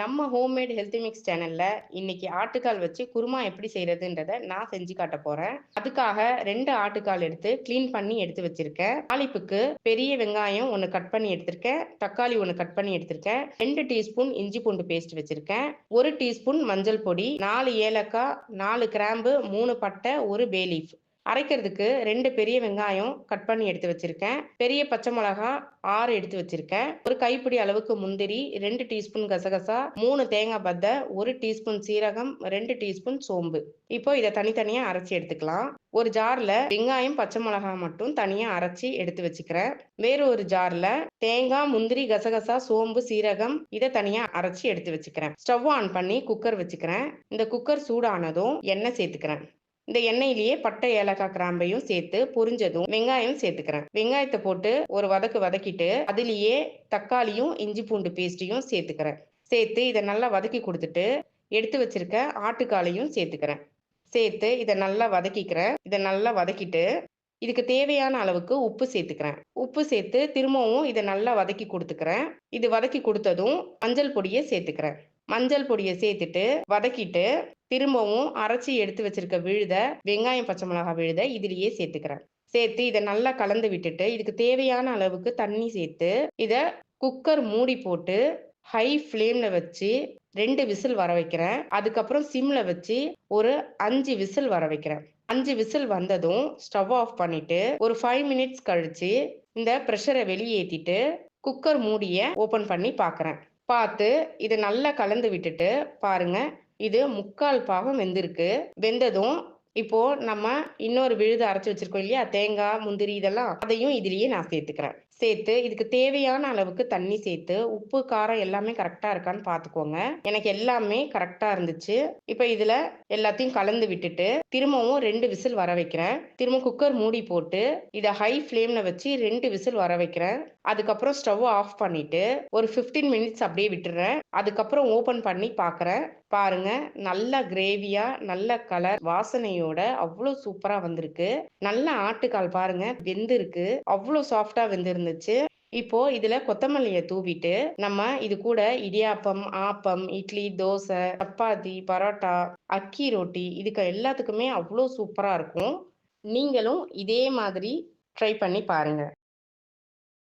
நம்ம homemade healthy mix சேனல்ல இன்னைக்கு ஆட்டுக்கால் வச்சு குருமா எப்படி செய்யறதுன்றத நான் செஞ்சு காட்ட போறேன். அதுக்காக ரெண்டு ஆட்டுக்கால் எடுத்து க்ளீன் பண்ணி எடுத்து வச்சிருக்கேன். தாளிப்புக்கு பெரிய வெங்காயம் ஒன்று கட் பண்ணி எடுத்திருக்கேன். தக்காளி ஒன்று கட் பண்ணி எடுத்திருக்கேன். ரெண்டு டீஸ்பூன் இஞ்சி பூண்டு பேஸ்ட் வச்சிருக்கேன். ஒரு டீஸ்பூன் மஞ்சள் பொடி நாலு ஏலக்காய் நாலு கிராம்பு மூணு பட்டை ஒரு பேலீஃப் அரைக்கிறதுக்கு ரெண்டு பெரிய வெங்காயம் கட் பண்ணி எடுத்து வச்சிருக்கேன். பெரிய பச்சை மிளகா ஆறு எடுத்து வச்சிருக்கேன். ஒரு கைப்பிடி அளவுக்கு முந்திரி ரெண்டு டீஸ்பூன் கசகசா மூணு தேங்காய் பத்தை ஒரு டீஸ்பூன் சீரகம் ரெண்டு டீஸ்பூன் சோம்பு. இப்போ இதை தனித்தனியா அரைச்சி எடுத்துக்கலாம். ஒரு ஜார்ல வெங்காயம் பச்சை மிளகாய் மட்டும் தனியா அரைச்சி எடுத்து வச்சுக்கிறேன். வேற ஒரு ஜார்ல தேங்காய் முந்திரி கசகசா சோம்பு சீரகம் இதை தனியா அரைச்சி எடுத்து வச்சுக்கிறேன். ஸ்டவ் ஆன் பண்ணி குக்கர் வச்சுக்கிறேன். இந்த குக்கர் சூடானதும் எண்ணெய் சேர்த்துக்கிறேன். இந்த எண்ணெயிலேயே பட்டை ஏலக்காய் கிராம்பையும் சேர்த்து பொரிஞ்சதும் வெங்காயம் சேர்த்துக்கிறேன். வெங்காயத்தை போட்டு ஒரு வதக்கு வதக்கிட்டு அதுலேயே தக்காளியும் இஞ்சி பூண்டு பேஸ்ட்டையும் சேர்த்துக்கிறேன். சேர்த்து இதை நல்லா வதக்கி கொடுத்துட்டு எடுத்து வச்சிருக்க ஆட்டுக்காலையும் சேர்த்துக்கிறேன். சேர்த்து இதை நல்லா வதக்கிக்கிறேன். இதை நல்லா வதக்கிட்டு இதுக்கு தேவையான அளவுக்கு உப்பு சேர்த்துக்கிறேன். உப்பு சேர்த்து திரும்பவும் இதை நல்லா வதக்கி கொடுத்துக்கிறேன். இது வதக்கி கொடுத்ததும் மஞ்சள் பொடியை சேர்த்துக்கிறேன். மஞ்சள் பொடியை சேர்த்துட்டு வதக்கிட்டு திரும்பவும் அரைச்சி எடுத்து வச்சிருக்க விழுத வெங்காயம் பச்சை மிளகாய் விழுத இதுலயே சேர்த்துக்கிறேன். சேர்த்து இதை நல்லா கலந்து விட்டுட்டு இதுக்கு தேவையான அளவுக்கு தண்ணி சேர்த்து இதை குக்கர் மூடி போட்டு ஹை ஃப்ளேம்ல வச்சு ரெண்டு விசில் வர வைக்கிறேன். அதுக்கப்புறம் சிம்ல வச்சு ஒரு அஞ்சு விசில் வர வைக்கிறேன். அஞ்சு விசில் வந்ததும் ஸ்டவ் ஆஃப் பண்ணிட்டு ஒரு ஃபைவ் மினிட்ஸ் கழிச்சு இந்த ப்ரெஷரை வெளியேற்றிட்டு குக்கர் மூடியை ஓப்பன் பண்ணி பார்க்குறேன் பார்த்து இதை நல்லா கலந்து விட்டுட்டு பாருங்க இது முக்கால் பாகம் வெந்திருக்கு. வெந்ததும் இப்போ நம்ம இன்னொரு விழுது அரைச்சி வச்சிருக்கோம் இல்லையா? தேங்காய் முந்திரி இதெல்லாம் அதையும் இதுலயே நான் சேர்த்துக்கிறேன். சேர்த்து இதுக்கு தேவையான அளவுக்கு தண்ணி சேர்த்து உப்பு காரம் எல்லாமே கரெக்டா இருக்கான்னு பார்த்துக்கோங்க எனக்கு எல்லாமே கரெக்டா இருந்துச்சு. இப்போ இதுல எல்லாத்தையும் கலந்து விட்டுட்டு திரும்பவும் ரெண்டு விசில் வர வைக்கிறேன். திரும்ப குக்கர் மூடி போட்டு இதை ஹை ஃப்ளேம்ல வச்சு ரெண்டு விசில் வர வைக்கிறேன். அதுக்கப்புறம் ஸ்டவ் ஆஃப் பண்ணிட்டு ஒரு ஃபிஃப்டீன் மினிட்ஸ் அப்படியே விட்டுறேன். அதுக்கப்புறம் ஓபன் பண்ணி பார்க்குறேன் பாருங்க நல்ல கிரேவியா நல்ல கலர் வாசனையோட அவ்வளோ சூப்பரா வந்திருக்கு. நல்ல ஆட்டுக்கால் பாருங்க வெந்திருக்கு. அவ்வளோ சாஃப்டா இருந்துச்சு. இப்போ இதுல கொத்தமல்லியை தூவிட்டு நம்ம இது கூட இடியாப்பம் ஆப்பம் இட்லி தோசை சப்பாத்தி பரோட்டா அக்கி ரொட்டி இதுக்கு எல்லாத்துக்குமே அவ்வளோ சூப்பரா இருக்கும். நீங்களும் இதே மாதிரி ட்ரை பண்ணி பாருங்க.